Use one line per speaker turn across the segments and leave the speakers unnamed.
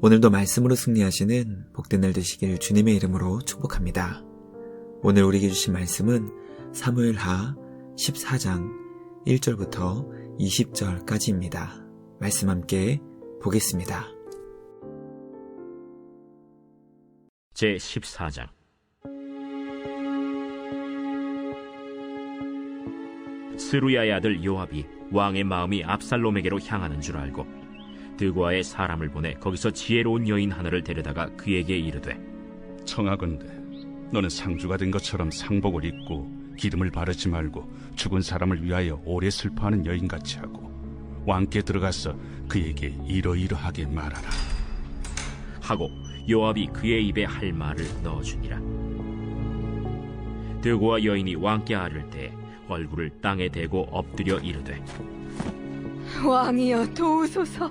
오늘도 말씀으로 승리하시는 복된 날 되시길 주님의 이름으로 축복합니다. 오늘 우리에게 주신 말씀은 사무엘하 14장 1절부터 20절까지입니다. 말씀 함께 보겠습니다.
제 14장 스루야의 아들 요압이 왕의 마음이 압살롬에게로 향하는 줄 알고 드고아의 사람을 보내 거기서 지혜로운 여인 하나를 데려다가 그에게 이르되
청하건대 너는 상주가 된 것처럼 상복을 입고 기름을 바르지 말고 죽은 사람을 위하여 오래 슬퍼하는 여인같이 하고 왕께 들어가서 그에게 이러이러하게 말하라.
하고 요압이 그의 입에 할 말을 넣어주니라. 드고아 여인이 왕께 아를 때 얼굴을 땅에 대고 엎드려 이르되
왕이여 도우소서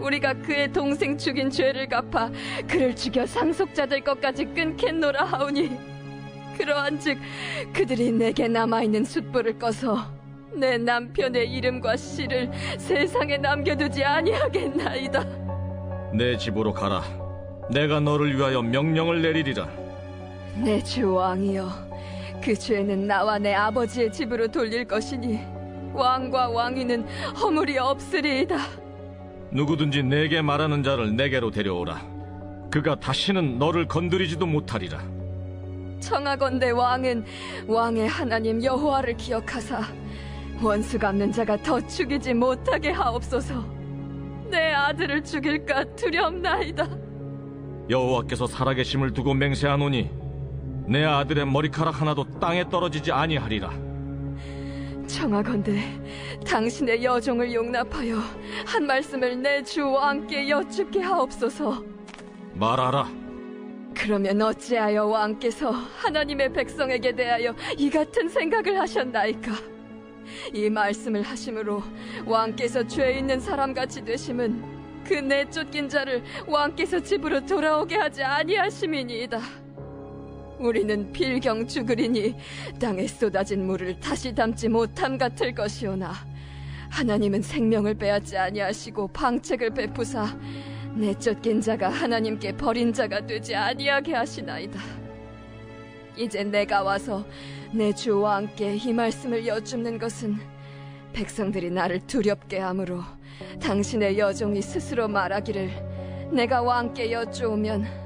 우리가 그의 동생 죽인 죄를 갚아 그를 죽여 상속자들 것까지 끊겠노라 하오니 그러한즉 그들이 내게 남아있는 숯불을 꺼서 내 남편의 이름과 씨를 세상에 남겨두지 아니하겠나이다
내 집으로 가라. 내가 너를 위하여 명령을 내리리라.
내 주 왕이여 그 죄는 나와 내 아버지의 집으로 돌릴 것이니 왕과 왕위는 허물이 없으리이다
누구든지 내게 말하는 자를 내게로 데려오라. 그가 다시는 너를 건드리지도 못하리라.
청하건대 왕은 왕의 하나님 여호와를 기억하사 원수 갚는 자가 더 죽이지 못하게 하옵소서. 내 아들을 죽일까 두렵나이다.
여호와께서 살아계심을 두고 맹세하노니 내 아들의 머리카락 하나도 땅에 떨어지지 아니하리라.
청하건대 당신의 여종을 용납하여 한 말씀을 내 주 왕께 여쭙게 하옵소서.
말하라.
그러면 어찌하여 왕께서 하나님의 백성에게 대하여 이 같은 생각을 하셨나이까? 이 말씀을 하심으로 왕께서 죄 있는 사람같이 되심은 그 내쫓긴 자를 왕께서 집으로 돌아오게 하지 아니하심이니이다. 우리는 필경 죽으리니 땅에 쏟아진 물을 다시 담지 못함 같을 것이오나 하나님은 생명을 빼앗지 아니하시고 방책을 베푸사 내쫓긴 자가 하나님께 버린 자가 되지 아니하게 하시나이다. 이제 내가 와서 내주 왕께 이 말씀을 여쭙는 것은 백성들이 나를 두렵게 하므로 당신의 여종이 스스로 말하기를 내가 왕께 여쭈오면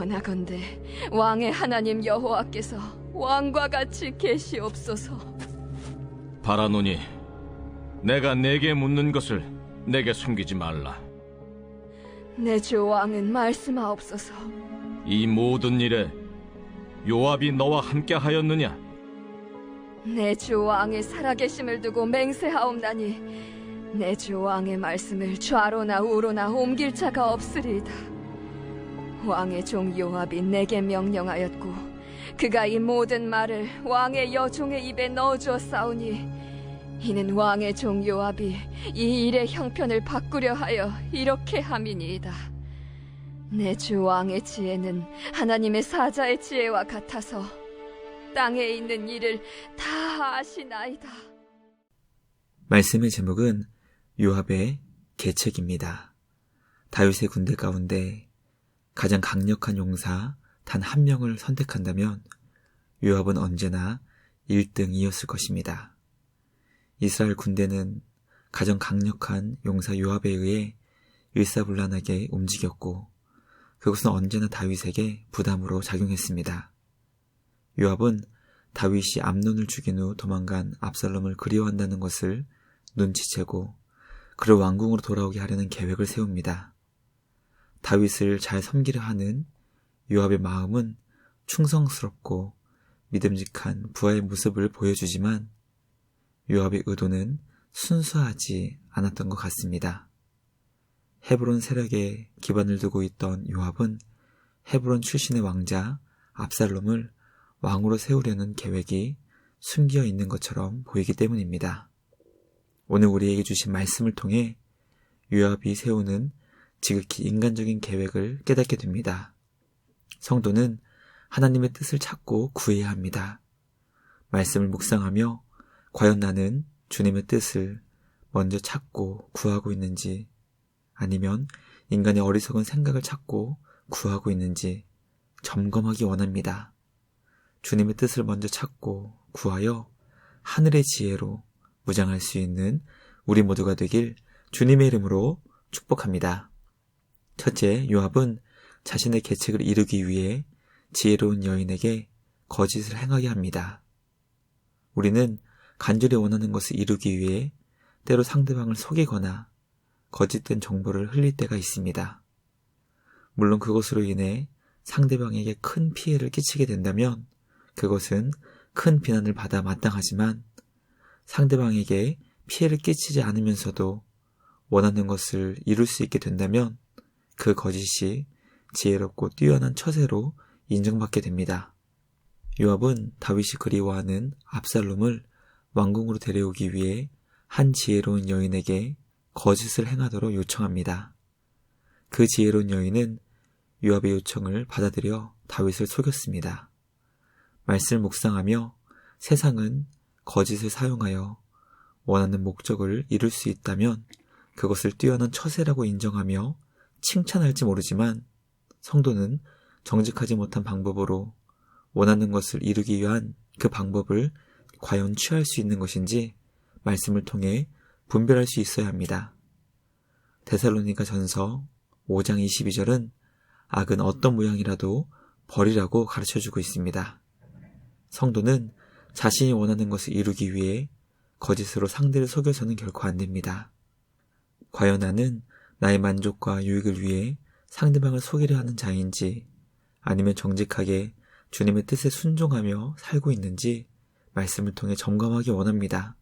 원하건대 왕의 하나님 여호와께서 왕과 같이 계시옵소서.
바라노니 내가 내게 묻는 것을 내게 숨기지 말라.
내 주 왕은 말씀하옵소서.
이 모든 일에 요압이 너와 함께 하였느냐?
내 주 왕의 살아계심을 두고 맹세하옵나니 내 주 왕의 말씀을 좌로나 우로나 옮길 자가 없으리이다. 왕의 종 요압이 내게 명령하였고 그가 이 모든 말을 왕의 여종의 입에 넣어주었사오니 이는 왕의 종 요압이 이 일의 형편을 바꾸려 하여 이렇게 함이니이다. 내 주 왕의 지혜는 하나님의 사자의 지혜와 같아서 땅에 있는 일을 다 아시나이다.
말씀의 제목은 요압의 계책입니다. 다윗의 군대 가운데 가장 강력한 용사 단 한 명을 선택한다면 요압은 언제나 1등이었을 것입니다. 이스라엘 군대는 가장 강력한 용사 요압에 의해 일사불란하게 움직였고 그것은 언제나 다윗에게 부담으로 작용했습니다. 요압은 다윗이 암논을 죽인 후 도망간 압살롬을 그리워한다는 것을 눈치채고 그를 왕궁으로 돌아오게 하려는 계획을 세웁니다. 다윗을 잘 섬기려 하는 요압의 마음은 충성스럽고 믿음직한 부하의 모습을 보여주지만 요압의 의도는 순수하지 않았던 것 같습니다. 헤브론 세력에 기반을 두고 있던 요압은 헤브론 출신의 왕자 압살롬을 왕으로 세우려는 계획이 숨겨 있는 것처럼 보이기 때문입니다. 오늘 우리에게 주신 말씀을 통해 요압이 세우는 지극히 인간적인 계획을 깨닫게 됩니다. 성도는 하나님의 뜻을 찾고 구해야 합니다. 말씀을 묵상하며 과연 나는 주님의 뜻을 먼저 찾고 구하고 있는지 아니면 인간의 어리석은 생각을 찾고 구하고 있는지 점검하기 원합니다. 주님의 뜻을 먼저 찾고 구하여 하늘의 지혜로 무장할 수 있는 우리 모두가 되길 주님의 이름으로 축복합니다. 첫째, 요압은 자신의 계책을 이루기 위해 지혜로운 여인에게 거짓을 행하게 합니다. 우리는 간절히 원하는 것을 이루기 위해 때로 상대방을 속이거나 거짓된 정보를 흘릴 때가 있습니다. 물론 그것으로 인해 상대방에게 큰 피해를 끼치게 된다면 그것은 큰 비난을 받아 마땅하지만 상대방에게 피해를 끼치지 않으면서도 원하는 것을 이룰 수 있게 된다면 그 거짓이 지혜롭고 뛰어난 처세로 인정받게 됩니다. 요압은 다윗이 그리워하는 압살롬을 왕궁으로 데려오기 위해 한 지혜로운 여인에게 거짓을 행하도록 요청합니다. 그 지혜로운 여인은 요압의 요청을 받아들여 다윗을 속였습니다. 말씀을 묵상하며 세상은 거짓을 사용하여 원하는 목적을 이룰 수 있다면 그것을 뛰어난 처세라고 인정하며 칭찬할지 모르지만 성도는 정직하지 못한 방법으로 원하는 것을 이루기 위한 그 방법을 과연 취할 수 있는 것인지 말씀을 통해 분별할 수 있어야 합니다. 데살로니가 전서 5장 22절은 악은 어떤 모양이라도 버리라고 가르쳐 주고 있습니다. 성도는 자신이 원하는 것을 이루기 위해 거짓으로 상대를 속여서는 결코 안 됩니다. 과연 나는 나의 만족과 유익을 위해 상대방을 속이려 하는 자인지 아니면 정직하게 주님의 뜻에 순종하며 살고 있는지 말씀을 통해 점검하기 원합니다.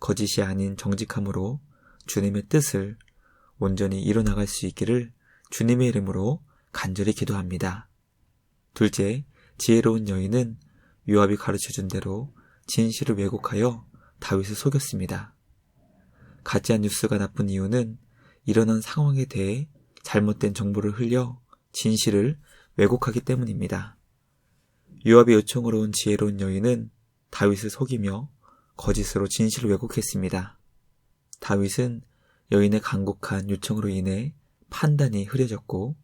거짓이 아닌 정직함으로 주님의 뜻을 온전히 이뤄나갈 수 있기를 주님의 이름으로 간절히 기도합니다. 둘째, 지혜로운 여인은 요압이 가르쳐준 대로 진실을 왜곡하여 다윗을 속였습니다. 가짜 뉴스가 나쁜 이유는 일어난 상황에 대해 잘못된 정보를 흘려 진실을 왜곡하기 때문입니다. 요압의 요청으로 온 지혜로운 여인은 다윗을 속이며 거짓으로 진실을 왜곡했습니다. 다윗은 여인의 간곡한 요청으로 인해 판단이 흐려졌고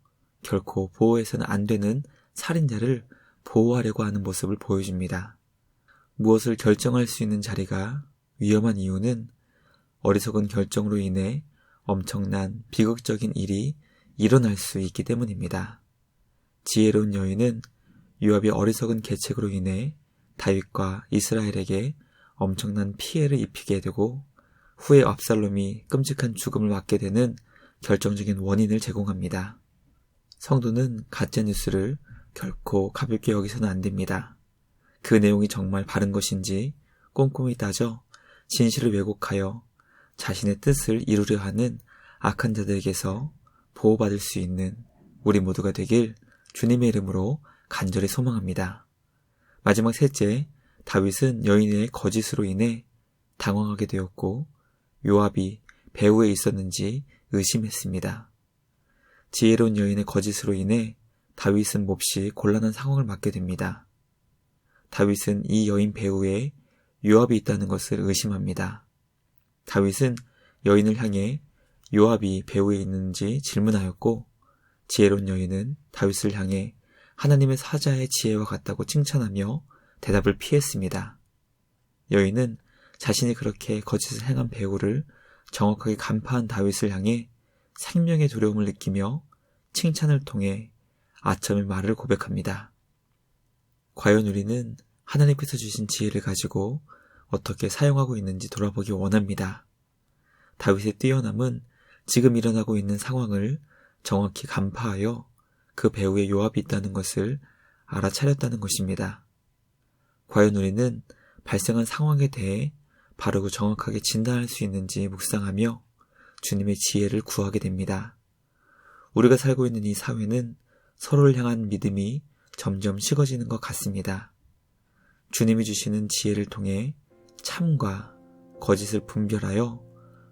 결코 보호해서는 안 되는 살인자를 보호하려고 하는 모습을 보여줍니다. 무엇을 결정할 수 있는 자리가 위험한 이유는 어리석은 결정으로 인해 엄청난 비극적인 일이 일어날 수 있기 때문입니다. 지혜로운 여인은 요압의 어리석은 계책으로 인해 다윗과 이스라엘에게 엄청난 피해를 입히게 되고 후에 압살롬이 끔찍한 죽음을 맞게 되는 결정적인 원인을 제공합니다. 성도는 가짜 뉴스를 결코 가볍게 여기서는 안 됩니다. 그 내용이 정말 바른 것인지 꼼꼼히 따져 진실을 왜곡하여 자신의 뜻을 이루려 하는 악한 자들에게서 보호받을 수 있는 우리 모두가 되길 주님의 이름으로 간절히 소망합니다. 마지막 셋째, 다윗은 여인의 거짓으로 인해 당황하게 되었고 요압이 배후에 있었는지 의심했습니다. 지혜로운 여인의 거짓으로 인해 다윗은 몹시 곤란한 상황을 맞게 됩니다. 다윗은 이 여인 배후에 요압이 있다는 것을 의심합니다. 다윗은 여인을 향해 요압이 배후에 있는지 질문하였고 지혜로운 여인은 다윗을 향해 하나님의 사자의 지혜와 같다고 칭찬하며 대답을 피했습니다. 여인은 자신이 그렇게 거짓을 행한 배우를 정확하게 간파한 다윗을 향해 생명의 두려움을 느끼며 칭찬을 통해 아첨의 말을 고백합니다. 과연 우리는 하나님께서 주신 지혜를 가지고 어떻게 사용하고 있는지 돌아보기 원합니다. 다윗의 뛰어남은 지금 일어나고 있는 상황을 정확히 간파하여 그 배후에 요압이 있다는 것을 알아차렸다는 것입니다. 과연 우리는 발생한 상황에 대해 바르고 정확하게 진단할 수 있는지 묵상하며 주님의 지혜를 구하게 됩니다. 우리가 살고 있는 이 사회는 서로를 향한 믿음이 점점 식어지는 것 같습니다. 주님이 주시는 지혜를 통해 참과 거짓을 분별하여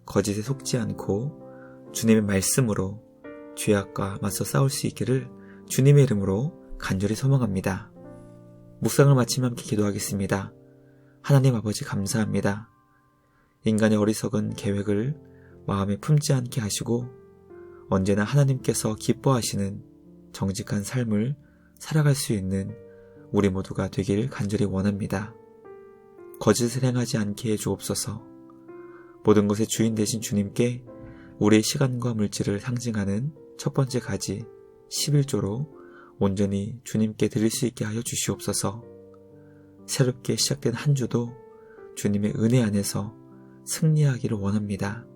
거짓에 속지 않고 주님의 말씀으로 죄악과 맞서 싸울 수 있기를 주님의 이름으로 간절히 소망합니다. 묵상을 마치며 함께 기도하겠습니다. 하나님 아버지 감사합니다. 인간의 어리석은 계획을 마음에 품지 않게 하시고 언제나 하나님께서 기뻐하시는 정직한 삶을 살아갈 수 있는 우리 모두가 되길 간절히 원합니다. 거짓을 행하지 않게 해 주옵소서. 모든 것의 주인 되신 주님께 우리의 시간과 물질을 상징하는 첫 번째 가지 11조로 온전히 주님께 드릴 수 있게 하여 주시옵소서. 새롭게 시작된 한 주도 주님의 은혜 안에서 승리하기를 원합니다.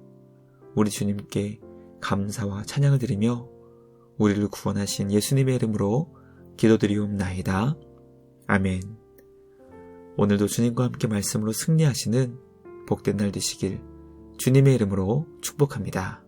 우리 주님께 감사와 찬양을 드리며 우리를 구원하신 예수님의 이름으로 기도드리옵나이다. 아멘. 오늘도 주님과 함께 말씀으로 승리하시는 복된 날 되시길 주님의 이름으로 축복합니다.